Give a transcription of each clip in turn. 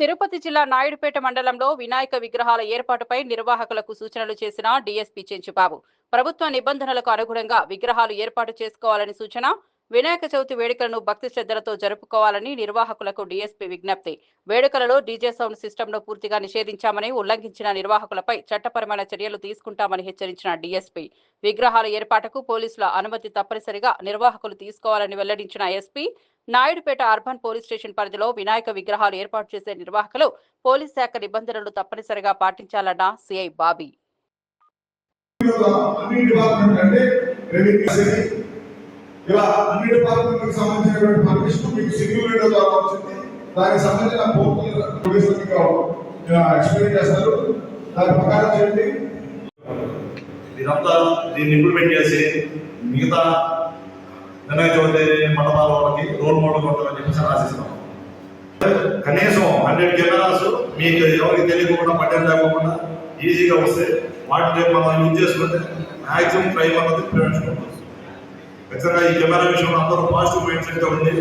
తిరుపతి జిల్లా నాయుడుపేట మండలంలో వినాయక విగ్రహాల ఏర్పాటుపై నిర్వాహకులకు సూచనలు చేసిన డీఎస్పీ చెంచుబాబు. ప్రభుత్వ నిబంధనలకు అనుగుణంగా విగ్రహాలు ఏర్పాటు చేసుకోవాలని సూచన వినాయక చవితి వేడుకలను భక్తి శ్రద్ధలతో జరుపుకోవాలని నిర్వాహకులకు డీఎస్పీ విజ్ఞప్తి. వేడుకలలో డీజే సౌండ్ సిస్టమ్ను పూర్తిగా నిషేధించామని ఉల్లంఘించిన నిర్వాహకులపై చట్టపరమైన చర్యలు తీసుకుంటామని హెచ్చరించిన డీఎస్పీ. విగ్రహాల ఏర్పాటుకు పోలీసుల అనుమతి తప్పనిసరిగా నిర్వాహకులు తీసుకోవాలని వెల్లడించిన SP Naidupeta urban police station పరిధిలో వినాయక విగ్రహాలు ఏర్పాటు చేసే నిర్వాహకులు పోలీస్ శాఖ నిబంధనలు తప్పనిసరిగా పాటించాలన్న సిఐ బాబీ. అన్ని డిపార్ట్మెంట్ అంటే రెవెన్యూ సిటీ ఇలా అన్ని డిపార్ట్మెంట్లకు సంబంధించినటువంటి పర్మిషన్ మీకు సింగిల్ విండో ద్వారా వచ్చింది దానికి సంబంధించిన పోర్టల్ పోలీసులకు ఎక్స్ప్లెయిన్ చేస్తారు. దాని ప్రకారం చేయండి. ఇదంతా దీన్ని ఇంప్లిమెంట్ చేసి మిగతా వినాయక చవితి మండపాల రోల్ మోడల్ ఉంటుందని చెప్పేసి ఆశిస్తున్నాం. కనీసం హండ్రెడ్ కెమెరాస్ మీకు ఎవరికి తెలియకుండా పట్టం లేకుండా ఈజీగా వస్తే వాటిని మనం యూజ్ చేసుకుంటే మ్యాక్సిమం క్రైమ్ అన్నది ప్రివెన్షన్ ఖచ్చితంగా ఈ కెమెరా విషయంలో అందరూ పాజిటివ్ మైండ్ సెట్ ఉంది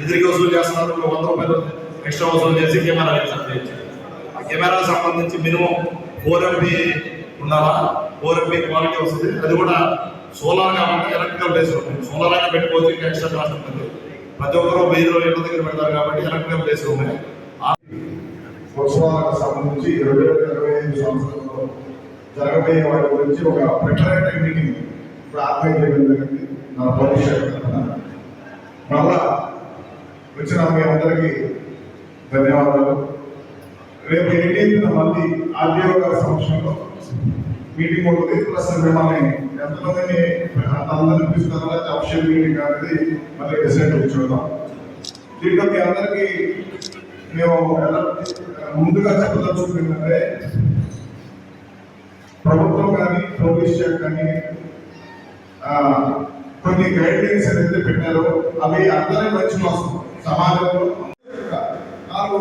ఎదురుగా వసూలు చేస్తున్నారు వంద రూపాయలు ఎక్స్ట్రా వసూలు చేసి కెమెరా ఆ కెమెరా సంబంధించి మినిమం ఫోర్ ఎంపీ ఉండాలా? ఫోర్ ఎంపీ క్వాలిటీ వస్తుంది. అది కూడా సోలార్ కాకుండా ఎలక్ట్రికల్ బేస్ ఉంటుంది సోలార్ అయినా పెట్టుకోవచ్చు ఇంకా ఎక్స్ట్రా కాస్ట్ ఉంటుంది. ప్రతి ఒక్కరూ వెయ్యి రోజుల ఇళ్ళ దగ్గర పెడతారు కాబట్టి ఎలక్ట్రికల్ ప్లేస్ ఉన్నాయి ఉత్సవాలకు సంబంధించి రెండు వేల ఇరవై ఐదు సంవత్సరంలో జరగబోయే వాటి గురించి ఒక ప్రిపరేటరీ మీటింగ్ ఇప్పుడు ఆర్గనైజ్ చేయడం జరిగింది. నా భవిష్యత్ మళ్ళా వచ్చిన మీ అందరికీ ధన్యవాదాలు. రేపు ఎయిటీన్త్ మళ్ళీ ఆర్డీఓ గారి సమక్షంలో మీటింగ్ ఉంటుంది. ప్లస్ మిమ్మల్ని ఎంతమందిని అందరూ తీసుకున్నా అఫిషియల్ మీటింగ్ అనేది మళ్ళీ డిసైడ్ చూద్దాం. దీంట్లో మీ అందరికీ మేము ఎలా ముందుగా చెప్పదలుచుకుంది ఏంటంటే ప్రభుత్వం కానీ పోలీస్ శాఖ కానీ ఆ, కొన్ని గైడ్ లైన్స్ ఏదైతే పెట్టారో అవి అందరి మంచి కోసం సమాజంలో నాలుగు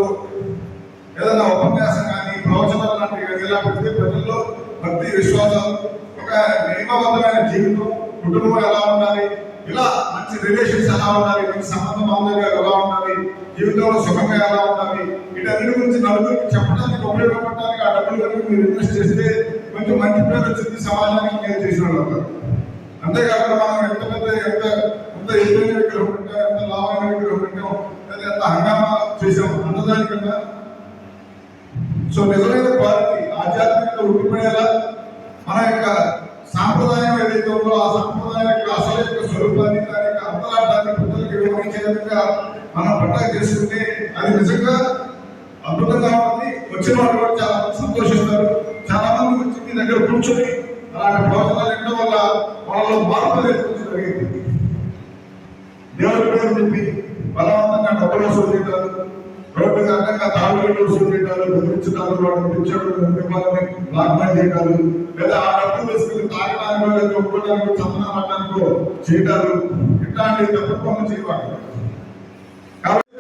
ఏదైనా ఉపన్యాసం కానీ ప్రవచనాలు లాంటివి కానీ ఇలా పెడితే ప్రజల్లో భక్తి విశ్వాసాలు ఒక నియమబద్ధమైన జీవితం కుటుంబం ఎలా ఉండాలి? ఇలా మంచి రిలేషన్స్ ఎలా ఉండాలి? మంచి సంబంధ బాంధవ్యాలు ఎలా ఉండాలి? జీవితంలో సుఖంగా ఎలా ఉండాలి? వీటన్నిటి గురించి నలుగురికి చెప్పడానికి ఉపయోగపడటానికి ఆ డబ్బులు కనుక మీరు ఇన్వెస్ట్ చేస్తే కొంచెం మంచి పేరు వచ్చింది సమాజానికి నేను చేసిన వాళ్ళు అంతేకాకుండా మనం ఎంత పెద్ద ఎంత ఎంత ఎదురైన విగ్రహం ఉంటాం ఎంత లాభమైన విగ్రహం ఉంటాం లేదా ఎంత హంగామా చేసాం అన్నదానికన్నా. సో నిజమైన క్వాలిటీ ఆధ్యాత్మికత ఉట్టిపడేలా మన యొక్క విధంగా మనం పట్టా చేసుకుంటే అది నిజంగా అద్భుతంగా ఉంటుంది వచ్చిన వాళ్ళు కూడా చాలా సంతోషిస్తారు. చాలా మంది వచ్చి మీ దగ్గర కూర్చొని అలాంటి ప్రవచనాలు వినడం వల్ల వాళ్ళలో మార్పు అనేది జరిగింది దేవుడి పేరు చెప్పి తాగుడు వసూలు బెదిరించడాలు వాళ్ళని లేదా ఆ డబ్బులు వేసుకుని తాగడానికో లేదా ఒప్పుకోవడానికో ఇట్లాంటి తప్పు పనులు చేయవాలి కాబట్టి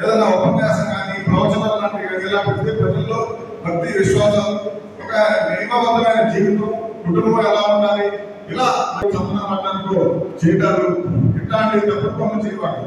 ఏదైనా ఉపన్యాసం కానీ ప్రవచనాలు లాంటివి ఇలా పెడితే ప్రజల్లో భక్తి విశ్వాసాలు ఒక నియమబద్ధమైన జీవితం కుటుంబం ఎలా ఉండాలి ఇలా చందనం పడడానికో చేయటాలు ఇట్లాంటి తప్పు పనులు చేయవాలి